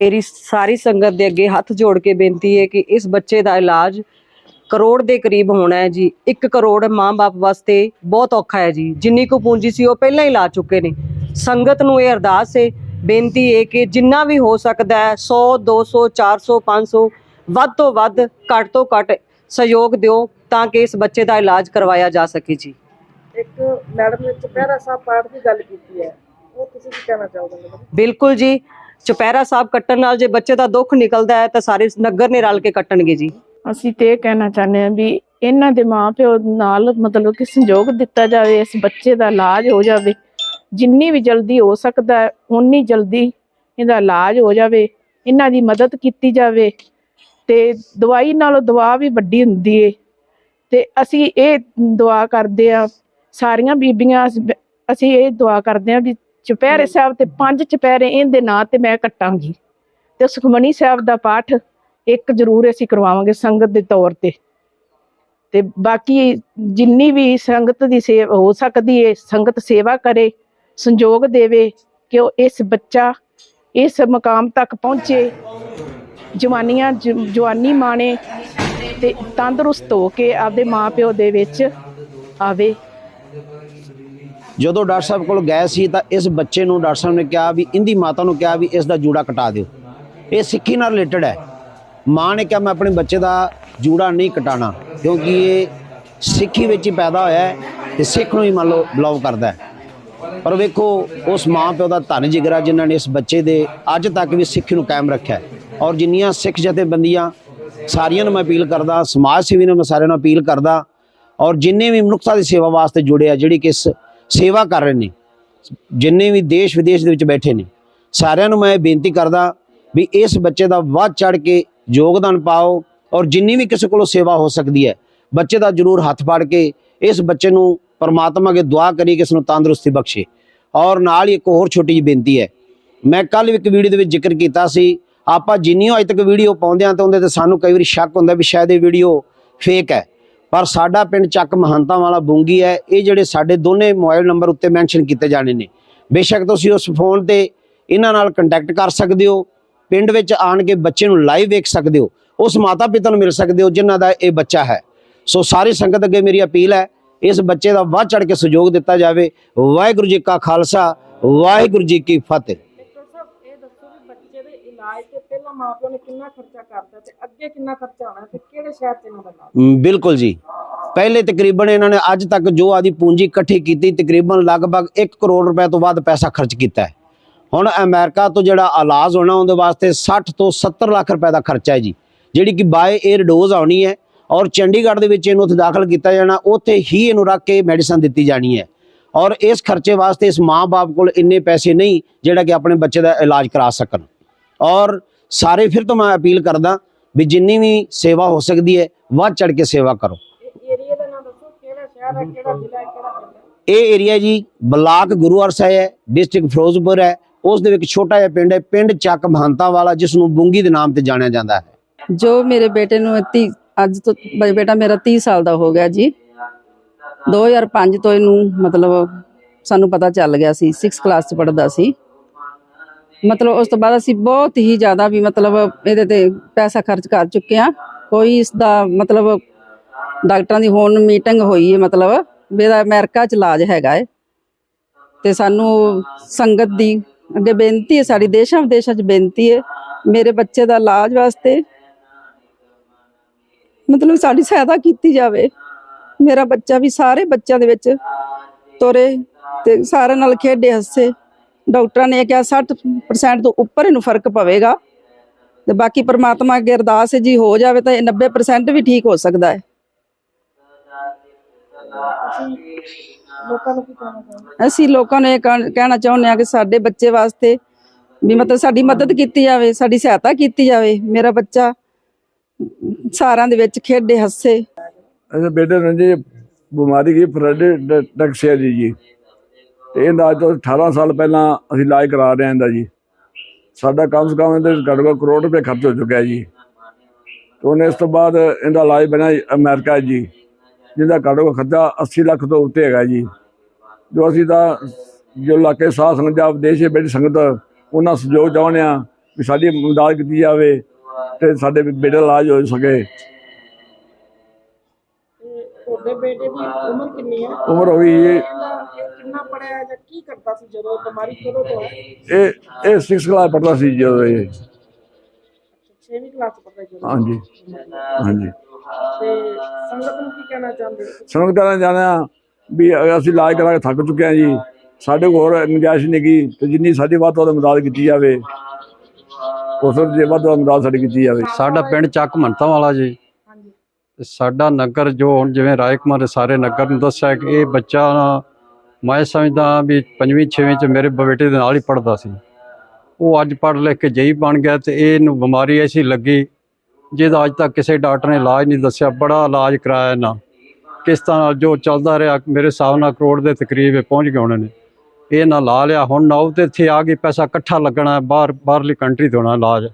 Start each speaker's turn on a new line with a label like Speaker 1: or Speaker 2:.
Speaker 1: ਮੇਰੀ ਸਾਰੀ ਸੰਗਤ ਦੇ ਅੱਗੇ ਹੱਥ ਜੋੜ ਕੇ ਬੇਨਤੀ ਹੈ ਕਿ ਇਸ ਬੱਚੇ ਦਾ ਇਲਾਜ ਕਰੋੜ ਦੇ ਕਰੀਬ ਹੋਣਾ ਹੈ ਜੀ। 1 ਕਰੋੜ ਮਾਂ-ਬਾਪ ਵਾਸਤੇ ਬਹੁਤ ਔਖਾ ਹੈ ਜੀ। ਜਿੰਨੀ ਕੁ ਪੂੰਜੀ ਸੀ ਉਹ ਪਹਿਲਾਂ ਹੀ ਲਾ ਚੁੱਕੇ ਨੇ। ਸੰਗਤ ਨੂੰ ਇਹ ਅਰਦਾਸ ਹੈ ਬੇਨਤੀ ਹੈ ਕਿ ਜਿੰਨਾ ਵੀ ਹੋ ਸਕਦਾ ਹੈ 100 200 400 500 ਵੱਧ ਤੋਂ ਵੱਧ ਘੱਟ ਤੋਂ ਘੱਟ ਸਹਿਯੋਗ ਦਿਓ ਤਾਂ ਕਿ ਇਸ ਬੱਚੇ ਦਾ ਇਲਾਜ ਕਰਵਾਇਆ ਜਾ ਸਕੇ ਜੀ।
Speaker 2: ਇੱਕ ਮੈਡਮ ਨੇ ਚੁਪਹਿਰਾ ਸਾਹਿਬ ਪਾਠ ਦੀ ਗੱਲ ਕੀਤੀ ਹੈ। ਉਹ ਤੁਸੀਂ ਕੀ ਕਹਿਣਾ ਚਾਹੋਗੇ
Speaker 1: ਬਿਲਕੁਲ ਜੀ। ਚੁਪਹਿਰਾ ਸਾਹਿਬ ਕੱਟਣ ਨਾਲ ਜੇ ਬੱਚੇ ਦਾ ਦੁੱਖ ਨਿਕਲਦਾ ਹੈ ਤਾਂ ਸਾਰੇ ਨਗਰ ਨੇ ਰਲ ਕੇ ਕੱਟਣਗੇ ਜੀ।
Speaker 3: ਅਸੀਂ ਤੇ ਇਹ ਕਹਿਣਾ ਚਾਹੁੰਦੇ ਹਾਂ ਵੀ ਇਹਨਾਂ ਦੇ ਮਾਪਿਓ ਨਾਲ ਮਤਲਬ ਕਿ ਸੰਯੋਗ ਦਿੱਤਾ ਜਾਵੇ, ਇਸ ਬੱਚੇ ਦਾ ਇਲਾਜ ਹੋ ਜਾਵੇ। ਜਿੰਨੀ ਵੀ ਜਲਦੀ ਹੋ ਸਕਦਾ ਹੈ ਉਨੀ ਜਲਦੀ ਇਹਦਾ ਇਲਾਜ ਹੋ ਜਾਵੇ, ਇਹਨਾਂ ਦੀ ਮਦਦ ਕੀਤੀ ਜਾਵੇ ਤੇ ਦਵਾਈ ਨਾਲੋਂ ਦਵਾ ਵੀ ਵੱਡੀ ਹੁੰਦੀ ਏ। ਤੇ ਅਸੀਂ ਇਹ ਦੁਆ ਕਰਦੇ ਆ ਸਾਰੀਆਂ ਬੀਬੀਆਂ, ਅਸੀਂ ਇਹ ਦੁਆ ਕਰਦੇ ਆ ਵੀ ਚੁਪਹਿਰੇ ਸਾਹਿਬ ਤੇ ਪੰਜ ਚੁਪਹਿਰੇ ਇਹਦੇ ਨਾਂ ਤੇ ਮੈਂ ਕੱਟਾਂਗੀ। ਤੇ ਸੁਖਮਨੀ ਸਾਹਿਬ ਦਾ ਪਾਠ ਇੱਕ ਜ਼ਰੂਰ ਅਸੀਂ ਕਰਵਾਵਾਂਗੇ ਸੰਗਤ ਦੇ ਤੌਰ ਤੇ। ਤੇ ਬਾਕੀ ਜਿੰਨੀ ਵੀ ਸੰਗਤ ਦੀ ਸੇਵਾ ਹੋ ਸਕਦੀ ਹੈ ਸੰਗਤ ਸੇਵਾ ਕਰੇ ਸੰਯੋਗ ਦੇਵੇ ਕਿ ਉਹ ਇਸ ਬੱਚਾ ਇਸ ਮਕਾਮ ਤੱਕ ਪਹੁੰਚੇ ਜਵਾਨੀਆਂ ਜਵਾਨੀ ਮਾਣੇ ਤੇ ਤੰਦਰੁਸਤ ਹੋ ਕੇ ਆਪਦੇ ਮਾਪਿਓ ਦੇ ਵਿੱਚ ਆਵੇ।
Speaker 4: ਜਦੋਂ ਡਾਕਟਰ ਸਾਹਿਬ ਕੋਲ ਗਏ ਸੀ ਤਾਂ ਇਸ ਬੱਚੇ ਨੂੰ ਡਾਕਟਰ ਸਾਹਿਬ ਨੇ ਕਿਹਾ ਵੀ, ਇੰਦੀ ਮਾਤਾ ਨੂੰ ਕਿਹਾ ਵੀ ਇਸ ਦਾ ਜੂੜਾ ਕਟਾ ਦਿਓ। ਇਹ ਸਿੱਖੀ ਨਾਲ ਰਿਲੇਟਡ ਹੈ। ਮਾਂ ਨੇ ਕਿਹਾ, ਮੈਂ ਆਪਣੇ ਬੱਚੇ ਦਾ ਜੂੜਾ ਨਹੀਂ ਕਟਾਣਾ ਕਿਉਂਕਿ ਇਹ ਸਿੱਖੀ ਵਿੱਚ ਹੀ ਪੈਦਾ ਹੋਇਆ ਹੈ ਤੇ ਸਿੱਖ ਨੂੰ ਹੀ ਮੰਨ ਲਓ ਬਿਲੋਵ ਕਰਦਾ ਹੈ। ਪਰ ਵੇਖੋ, ਉਸ ਮਾਂ ਪਿਓ ਦਾ ਧੰਨ ਜਿਗਰਾ ਜਿਨ੍ਹਾਂ ਨੇ ਇਸ ਬੱਚੇ ਦੇ ਅੱਜ ਤੱਕ ਵੀ ਸਿੱਖੀ ਨੂੰ ਕਾਇਮ ਰੱਖਿਆ ਔਰ ਜਿੰਨੀਆਂ ਸਿੱਖ ਜਥੇਬੰਦੀਆਂ, ਸਾਰੀਆਂ ਨੂੰ ਮੈਂ ਅਪੀਲ ਕਰਦਾ, ਸਮਾਜ ਸੇਵੀ ਨੂੰ ਮੈਂ ਸਾਰਿਆਂ ਨੂੰ ਅਪੀਲ ਕਰਦਾ, ਔਰ ਜਿੰਨੇ ਵੀ ਮਨੁੱਖਤਾ ਦੀ ਸੇਵਾ ਵਾਸਤੇ ਜੁੜੇ ਆ, ਜਿਹੜੀ ਕਿ ਇਸ ਸੇਵਾ ਕਰ ਰਹੇ ਨੇ। ਜਿੰਨੇ ਵੀ ਦੇਸ਼ ਵਿਦੇਸ਼ ਦੇ ਵਿੱਚ ਬੈਠੇ ਨੇ। ਸਾਰਿਆਂ ਨੂੰ ਮੈਂ ਇਹ ਬੇਨਤੀ ਕਰਦਾ ਵੀ ਇਸ ਬੱਚੇ ਦਾ ਵੱਧ ਚੜ ਕੇ ਯੋਗਦਾਨ ਪਾਓ ਔਰ ਜਿੰਨੀ ਵੀ ਕਿਸੇ ਕੋਲੋਂ ਸੇਵਾ ਹੋ ਸਕਦੀ ਹੈ, ਬੱਚੇ ਦਾ ਜਰੂਰ ਹੱਥ ਫੜ ਕੇ ਇਸ ਬੱਚੇ ਨੂੰ ਪਰਮਾਤਮਾ ਅਗੇ ਦੁਆ ਕਰੀ ਕਿ ਇਸ ਨੂੰ ਤੰਦਰੁਸਤੀ ਬਖਸ਼ੇ। ਔਰ ਨਾਲ ਹੀ ਇੱਕ ਹੋਰ ਛੋਟੀ ਜਿਹੀ ਬੇਨਤੀ ਹੈ, ਮੈਂ ਕੱਲ ਇੱਕ ਵੀਡੀਓ ਦੇ ਵਿੱਚ ਜ਼ਿਕਰ ਕੀਤਾ ਸੀ। ਆਪਾਂ ਜਿੰਨੀ ਅੱਜ ਤੱਕ ਵੀਡੀਓ ਪਾਉਂਦੇ ਆ ਤਾਂ ਉਹਦੇ ਤੇ ਸਾਨੂੰ ਕਈ ਵਾਰੀ ਸ਼ੱਕ ਹੁੰਦਾ ਵੀ ਸ਼ਾਇਦ ਇਹ ਵੀਡੀਓ ਫੇਕ ਹੈ। ਪਰ ਸਾਡਾ ਪਿੰਡ ਚੱਕ ਮਹੰਤਾਂ ਵਾਲਾ ਬੂੰਗੀ ਹੈ, ਇਹ ਜਿਹੜੇ ਸਾਡੇ ਦੋਨੇ ਮੋਬਾਈਲ ਨੰਬਰ ਉੱਤੇ ਮੈਂਸ਼ਨ ਕੀਤੇ ਜਾਣੇ ਨੇ। ਬੇਸ਼ੱਕ ਤੁਸੀਂ ਉਸ ਫੋਨ ਤੇ ਇਹਨਾਂ ਨਾਲ ਕੰਟੈਕਟ ਕਰ ਸਕਦੇ ਹੋ, ਪਿੰਡ ਵਿੱਚ ਆਣ ਕੇ ਬੱਚੇ ਨੂੰ ਲਾਈਵ ਵੇਖ ਸਕਦੇ ਹੋ, ਉਸ ਮਾਤਾ ਪਿਤਾ ਨੂੰ ਮਿਲ ਸਕਦੇ ਹੋ, ਜਿਨ੍ਹਾਂ ਦਾ ਇਹ ਬੱਚਾ ਹੈ। ਸੋ ਸਾਰੀ ਸੰਗਤ ਅੱਗੇ ਮੇਰੀ ਅਪੀਲ ਹੈ, ਇਸ ਬੱਚੇ ਦਾ ਵੱਧ ਚੜ ਕੇ ਸਹਿਯੋਗ ਦਿੱਤਾ ਜਾਵੇ। ਵਾਹਿਗੁਰੂ ਜੀ ਕਾ ਖਾਲਸਾ, ਵਾਹਿਗੁਰੂ ਜੀ ਕੀ ਫਤਿਹ
Speaker 2: ਡਾਕਟਰ ਸਾਹਿਬ ਇਹ ਦੱਸੋ ਵੀ ਬੱਚੇ ਦੇ ਇਲਾਜ ਤੇ ਪਹਿਲਾਂ ਮਾਪਿਆਂ ਨੇ ਕਿੰਨਾ ਖਰਚਾ ਕਰਤਾ ਤੇ ਅੱਗੇ ਕਿੰਨਾ ਖਰਚਾ ਹੋਣਾ ਤੇ ਕਿਹੜੇ ਸ਼ਹਿਰ 'ਚ ਇਹਨਾਂ ਦਾ ਇਲਾਜ
Speaker 4: ਬਿਲਕੁਲ ਜੀ। ਪਹਿਲੇ ਤਕਰੀਬਨ ਇਹਨਾਂ ਨੇ ਅੱਜ ਤੱਕ ਜੋ ਆਦੀ ਪੂੰਜੀ ਇਕੱਠੀ ਕੀਤੀ, ਤਕਰੀਬਨ ਲਗਭਗ 1 ਕਰੋੜ ਰੁਪਏ ਤੋਂ ਵੱਧ ਪੈਸਾ ਖਰਚ ਕੀਤਾ ਹੈ। ਹੁਣ ਅਮਰੀਕਾ ਤੋਂ ਜਿਹੜਾ ਇਲਾਜ ਹੋਣਾ, ਉਹਦੇ ਵਾਸਤੇ 60 ਤੋਂ 70 ਲੱਖ ਰੁਪਏ ਦਾ ਖਰਚਾ ਹੈ ਜੀ, ਜਿਹੜੀ ਕਿ ਬਾਏ 에ਅਰ ਡੋਜ਼ ਆਉਣੀ ਹੈ ਔਰ ਚੰਡੀਗੜ੍ਹ ਦੇ ਵਿੱਚ ਇਹਨੂੰ ਉੱਥੇ ਦਾਖਲ ਕੀਤਾ ਜਾਣਾ, ਉੱਥੇ ਹੀ ਇਹਨੂੰ ਰੱਖ ਕੇ ਮੈਡੀਸਨ ਦਿੱਤੀ ਜਾਣੀ ਹੈ। ਔਰ ਇਸ ਖਰਚੇ ਵਾਸਤੇ ਇਸ ਮਾਂ-ਬਾਪ ਕੋਲ ਇੰਨੇ ਪੈਸੇ ਨਹੀਂ, ਜਿਹੜਾ ਕਿ ਆਪਣੇ ਬੱਚੇ ਦਾ ਇਲਾਜ ਕਰਾ ਸਕਣ। ਔਰ ਸਾਰੇ ਫਿਰ ਤੋਂ ਮੈਂ ਅਪੀਲ ਕਰਦਾ ਵੀ ਜਿੰਨੀ ਵੀ ਸੇਵਾ ਹੋ ਸਕਦੀ ਹੈ ਵੱਧ ਚੜ ਕੇ ਸੇਵਾ ਕਰੋ।
Speaker 2: ਇਹ ਏਰੀਆ ਦਾ ਨਾਮ ਦੱਸੋ ਕਿਹੜਾ ਸ਼ਹਿਰ ਹੈ ਕਿਹੜਾ ਜ਼ਿਲ੍ਹਾ ਹੈ ਕਿਹੜਾ ਪਿੰਡ ਹੈ?
Speaker 4: ਇਹ ਏਰੀਆ ਜੀ ਬਲਾਕ ਗੁਰੂ ਅਰਸਾਏ ਹੈ ਡਿਸਟ੍ਰਿਕਟ ਫਿਰੋਜ਼ਪੁਰ ਹੈ। ਉਸ ਦੇ ਵਿੱਚ ਛੋਟਾ ਜਿਹਾ ਪਿੰਡ ਹੈ ਪਿੰਡ ਚੱਕ ਮਹੰਤਾ ਵਾਲਾ ਜਿਸ ਨੂੰ ਬੁੰਗੀ ਦੇ ਨਾਮ ਤੇ ਜਾਣਿਆ ਜਾਂਦਾ ਹੈ।
Speaker 5: ਜੋ ਮੇਰੇ ਬੇਟੇ ਨੂੰ 30 ਅੱਜ ਤੋਂ ਬੇਟਾ ਮੇਰਾ 30 ਸਾਲ ਦਾ ਹੋ ਗਿਆ ਜੀ। 2005 ਤੋਂ ਇਹਨੂੰ ਮਤਲਬ ਸਾਨੂੰ ਪਤਾ ਚੱਲ ਗਿਆ ਸੀ 6th ਕਲਾਸ ਚ ਪੜਦਾ ਸੀ। ਮਤਲਬ ਉਸ ਤੋਂ ਬਾਅਦ ਅਸੀਂ ਬਹੁਤ ਹੀ ਜ਼ਿਆਦਾ ਵੀ ਮਤਲਬ ਇਹਦੇ ਤੇ ਪੈਸਾ ਖਰਚ ਕਰ ਚੁੱਕੇ ਆ ਕੋਈ ਇਸ ਦਾ ਮਤਲਬ ਡਾਕਟਰਾਂ ਦੀ ਹੁਣ ਮੀਟਿੰਗ ਹੋਈ ਹੈ ਮਤਲਬ, ਵੀ ਅਮਰੀਕਾ ਚ ਇਲਾਜ ਹੈਗਾ ਹੈ। ਤੇ ਸਾਨੂੰ ਸੰਗਤ ਦੀ ਅੱਗੇ ਬੇਨਤੀ ਹੈ, ਸਾਡੀ ਦੇਸ਼ਾਂ ਵਿਦੇਸ਼ਾਂ ਚ ਬੇਨਤੀ ਹੈ, ਮੇਰੇ ਬੱਚੇ ਦਾ ਇਲਾਜ ਵਾਸਤੇ ਮਤਲਬ ਸਾਡੀ ਸਹਾਇਤਾ ਕੀਤੀ ਜਾਵੇ। ਮੇਰਾ ਬੱਚਾ ਵੀ ਸਾਰੇ ਬੱਚਿਆਂ ਦੇ ਵਿੱਚ ਤੁਰੇ ਤੇ ਸਾਰਿਆਂ ਨਾਲ ਖੇਡੇ, ਹੱਸੇ। ਡਾਕਟਰਾਂ ਨੇ ਕਿਹਾ 60% ਤੋਂ ਉੱਪਰ ਇਹਨੂੰ ਫ਼ਰਕ ਪਵੇਗਾ। ਤੇ ਬਾਕੀ ਪ੍ਰਮਾਤਮਾ ਅੱਗੇ ਅਰਦਾਸ ਹੈ ਜੀ, ਹੋ ਜਾਵੇ ਤਾਂ ਇਹ 90% ਵੀ ਠੀਕ ਹੋ ਸਕਦਾ ਹੈ। ਅਸੀਂ ਲੋਕਾਂ ਨੂੰ ਇਹ ਕਹਿਣਾ ਚਾਹੁੰਦੇ ਹਾਂ ਕਿ ਸਾਡੇ ਬੱਚੇ ਵਾਸਤੇ ਵੀ ਮਤਲਬ ਸਾਡੀ ਮਦਦ ਕੀਤੀ ਜਾਵੇ, ਸਾਡੀ ਸਹਾਇਤਾ ਕੀਤੀ ਜਾਵੇ। ਮੇਰਾ ਬੱਚਾ ਸਾਰਿਆਂ ਦੇ ਵਿੱਚ ਖੇਡੇ, ਹੱਸੇ।
Speaker 6: ਅਸੇ ਬੇਟੇ ਨੂੰ ਜੀ ਬਿਮਾਰੀ ਕੀ ਫਰੈਡ ਟੈਕਸੀਆ ਜੀ ਜੀ। ਤੇ ਇਹਦਾ ਅੱਜ ਤੋਂ 18 ਸਾਲ ਪਹਿਲਾਂ ਅਸੀਂ ਇਲਾਜ ਕਰਾ ਰਹੇ ਹਾਂ ਇਹਦਾ ਜੀ। ਸਾਡਾ ਕਮ ਸੇ ਕਮ ਇਹਦੇ ਘੱਟੋ ਘੱਟ ਕਰੋੜ ਰੁਪਏ ਖਰਚ ਹੋ ਚੁੱਕਿਆ ਜੀ। ਤੇ ਉਹਨੇ ਇਸ ਤੋਂ ਬਾਅਦ ਇਹਦਾ ਇਲਾਜ ਬਣਿਆ ਅਮਰੀਕਾ ਜੀ ਜਿਹਦਾ ਘੱਟੋ ਘੱਟ ਖਰਚਾ 80 ਲੱਖ ਤੋਂ ਉੱਤੇ ਹੈਗਾ ਜੀ। ਜੋ ਅਸੀਂ ਤਾਂ ਜੋ ਇਲਾਕੇ ਸਾਧ ਸੰਗਤ ਜਾਂ ਵਿਦੇਸ਼ ਬੈਠੀ ਸੰਗਤ ਉਹਨਾਂ ਸਹਿਯੋਗ ਚਾਹੁੰਦੇ ਹਾਂ ਵੀ ਸਾਡੀ ਮਦਦ ਕੀਤੀ ਜਾਵੇ ਤੇ ਸਾਡੇ ਬੇਟੇ ਦਾ ਇਲਾਜ ਹੋ ਸਕੇ।
Speaker 2: ਤੁਹਾਡੇ ਬੇਟੇ ਦੀ ਉਮਰ ਕਿੰਨੀ ਹੈ?
Speaker 6: ਉਮਰ ਹੋ ਗਈ ਜੀ
Speaker 2: ਇਹਦਾ ਇਹ ਕਿੰਨਾ ਪੜਿਆ ਹੈ ਜਾਂ ਕੀ ਕਰਦਾ ਸੀ ਜਦੋਂ ਬਿਮਾਰੀ ਕਦੋਂ ਤੋਂ ਹੈ?
Speaker 6: ਇਹ ਇਹ 6 ਕਲਾਸ ਪੜ੍ਹਦਾ ਸੀ ਜਦੋਂ ਇਹ।
Speaker 2: 6ਵੀਂ ਕਲਾਸ ਚ ਪੜਦਾ ਜਦੋਂ।
Speaker 6: ਹਾਂਜੀ। ਹਾਂਜੀ।
Speaker 2: ਤੇ ਸੰਗਤ ਨੂੰ ਕੀ ਕਹਿਣਾ ਚਾਹੁੰਦੇ ਹੋ?
Speaker 6: ਸੰਗਤ ਕਰਨਾ ਚਾਹੁੰਦੇ ਹਾਂ ਵੀ ਅਸੀਂ ਇਲਾਜ ਕਰਾ ਕੇ ਥੱਕ ਚੁੱਕੇ ਹਾਂ ਜੀ ਸਾਡੇ ਕੋਲ ਹੋਰ ਗੁੰਜਾਇਸ਼ ਨਹੀਂ ਗੀ ਤੇ ਜਿੰਨੀ ਸਾਡੀ ਵੱਧ ਤੋਂ ਵੱਧ ਮਦਦ ਕੀਤੀ ਜਾਵੇ ਉਸ ਦੇ ਵੱਧ ਤੋਂ ਵੱਧ ਮਦਦ ਸਾਡੀ ਕੀਤੀ ਜਾਵੇ।
Speaker 7: ਸਾਡਾ ਪਿੰਡ ਚੱਕ ਮੰਨਤਾ ਵਾਲਾ ਜੀ ਸਾਡਾ ਨਗਰ ਜੋ ਹੁਣ ਜਿਵੇਂ ਰਾਏ ਕੁਮਾਰ ਦੇ ਸਾਰੇ ਨਗਰ ਨੂੰ ਦੱਸਿਆ ਕਿ ਇਹ ਬੱਚਾ ਮੈਂ ਸਮਝਦਾ ਵੀ ਪੰਜਵੀਂ, ਛੇਵੀਂ ਚ ਮੇਰੇ ਬੇਟੇ ਦੇ ਨਾਲ ਹੀ ਪੜਦਾ ਸੀ। ਉਹ ਅੱਜ ਪੜ੍ਹ ਲਿਖ ਕੇ ਜਈ ਬਣ ਗਿਆ ਤੇ ਇਹਨੂੰ ਬਿਮਾਰੀ ਐਸੀ ਲੱਗੀ ਜਿਹਦਾ ਅੱਜ ਤੱਕ ਕਿਸੇ ਡਾਕਟਰ ਨੇ ਇਲਾਜ ਨਹੀਂ ਦੱਸਿਆ, ਬੜਾ ਇਲਾਜ ਕਰਾਇਆ ਨਾ ਕਿਸ਼ਤਾਂ ਨਾਲ ਜੋ ਚੱਲਦਾ ਰਿਹਾ, ਮੇਰੇ ਹਿਸਾਬ ਨਾਲ ਕਰੋੜ ਦੇ ਤਕਰੀਬ ਇਹ ਪਹੁੰਚ ਗਏ ਉਹਨਾਂ ਨੇ। ਇਹ ਨਾ ਲਾ ਲਿਆ, ਹੁਣ ਨਾ ਉਹ ਤੇ ਇੱਥੇ ਆ ਕੇ ਪੈਸਾ ਇਕੱਠਾ ਲੱਗਣਾ, ਬਾਹਰ, ਬਾਹਰਲੀ ਕੰਟਰੀ ਤੋਂ ਹੋਣਾ ਇਲਾਜ।